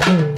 mm-hmm.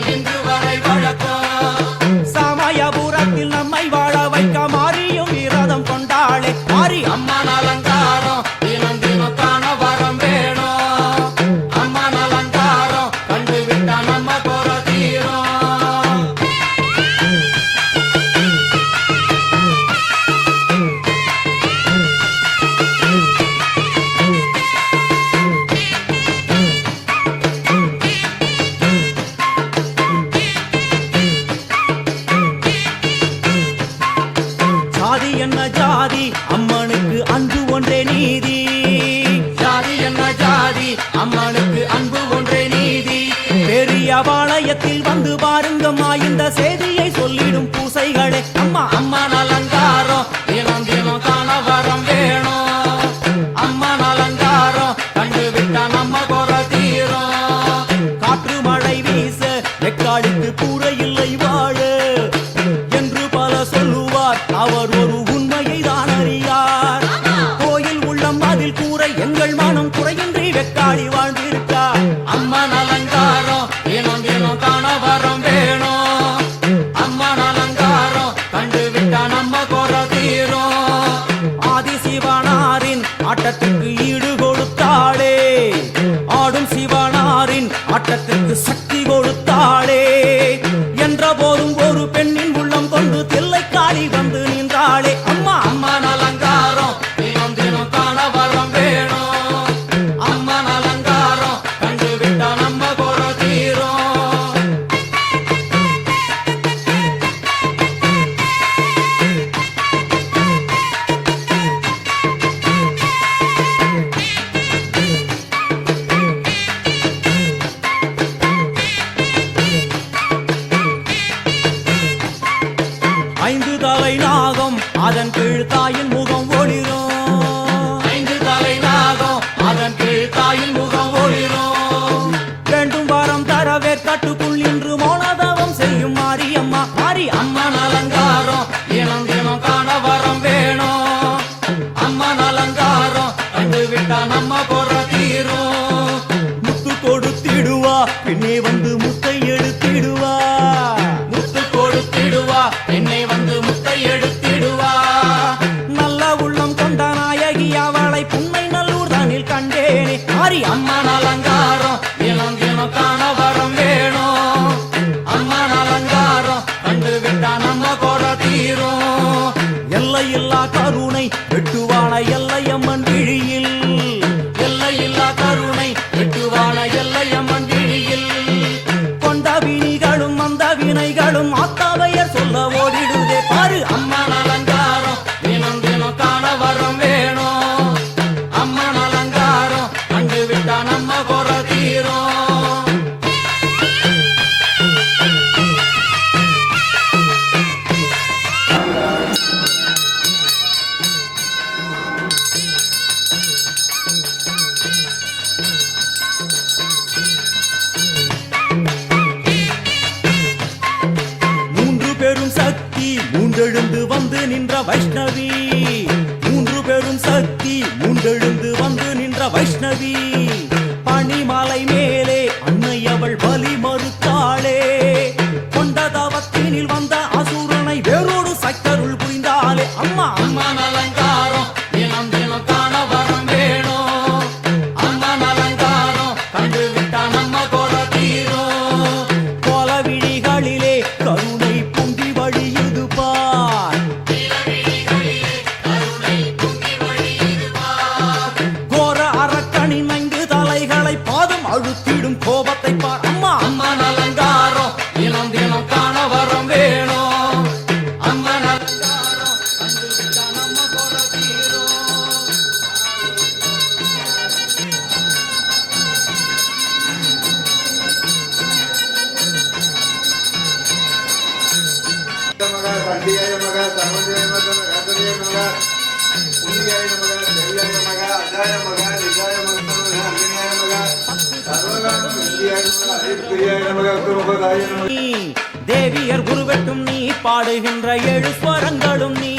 சமுதாயத்தில் வந்து பாருங்கம்மா இந்த செய்தியை சட்டத்துக்கு சட்டம் கீழ் தாயின் முகம் ஒளிரும். ஐந்து தலை நாகம் அதன் கீழ் தாயின் மாதிரி அம்மன் அலங்காரம். தினம் தினம் காண வரம் வேணும். அம்மன் அலங்காரம். கண்டு விட்டா நம்ம கோர தீரும். எல்லையில்லா கருணை வெட்டுவான எல்லையம்மன் விழியில். எல்லையில்லா கருணை வெட்டுவான எல்லையம்மன் விழியில். கொண்ட வினிகளும் வந்த வினைகளும் அத்தாவையர் சொல்லவோ வந்து நின்ற வைஷ்ணவி. மூன்று பெரும் சக்தி மூன்றெழுந்து வந்து நின்ற வைஷ்ணவி. அழுத்திடும் கோபத்தை பார். அம்மா. அம்மன் அலங்காரம் தினம் தினம் காண வரம் வேணும். அம்மன் அலங்காரம் தீரும் மக சமஞ்சாய மக ராஜனிய மக புண்ணியாய மக தேவியாய மக அஜாய மக நிஜாய மக அன்னியாய மக தேவியர் குருவெட்டும் நீ பாடுகின்ற ஏழு ஸ்வரங்களும் நீ.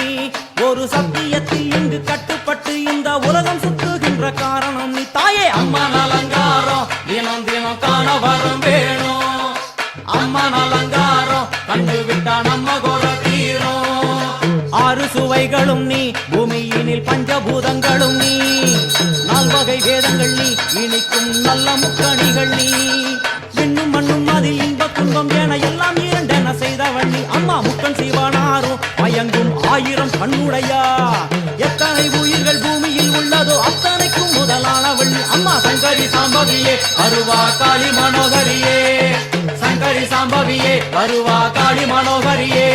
ஒரு சத்தியத்தில் இங்கு கட்டுப்பட்டு இந்த உலகம் சுத்துகின்ற காரணம் நீ. தாயே அம்மா அலங்காரம் தினம் தினம் காண வரம் வேணும். அம்மா அலங்காரம் கண்டு விட்டா நம்ம கொட தீரும். ஆறு சுவைகளும் நீ பூமியினில் பஞ்சபூதங்களும் நீ. நால்வகை வேதங்கள் நீ இனிக்கும் நல்ல முக்கணிகள் நீ. விண்ணும் மண்ணும் அதில் இன்ப துன்பம் என எல்லாம் இரண்டென செய்தவள் நீ. அம்மா முக்கன் சிவனாரும் மயங்கும் ஆயிரம் கண்ணுடையா. எத்தனை உயிர்கள் பூமியில் உள்ளதோ அத்தனைக்கும் முதலானவள் நீ. அம்மா சங்கரி சாம்பவியே அருவா காளி மனோகரியே. சங்கரி சாம்பவியே வருவா காளி மனோகரியே.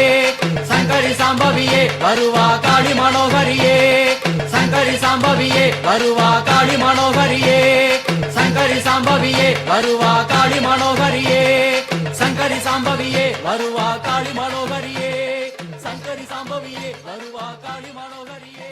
சங்கரி சாம்பவியே வருவா காளி மனோகரியே. சங்கரி சாம்பவியே வருவா காளி மனோகரியே. சங்கரி சாம்பவியே வருவா காளி மனோகரியே. சங்கரி சாம்பவியே வருவா காளி மனோகரியே. சங்கரி சாம்பவியே வருவா காளி மனோகரியே.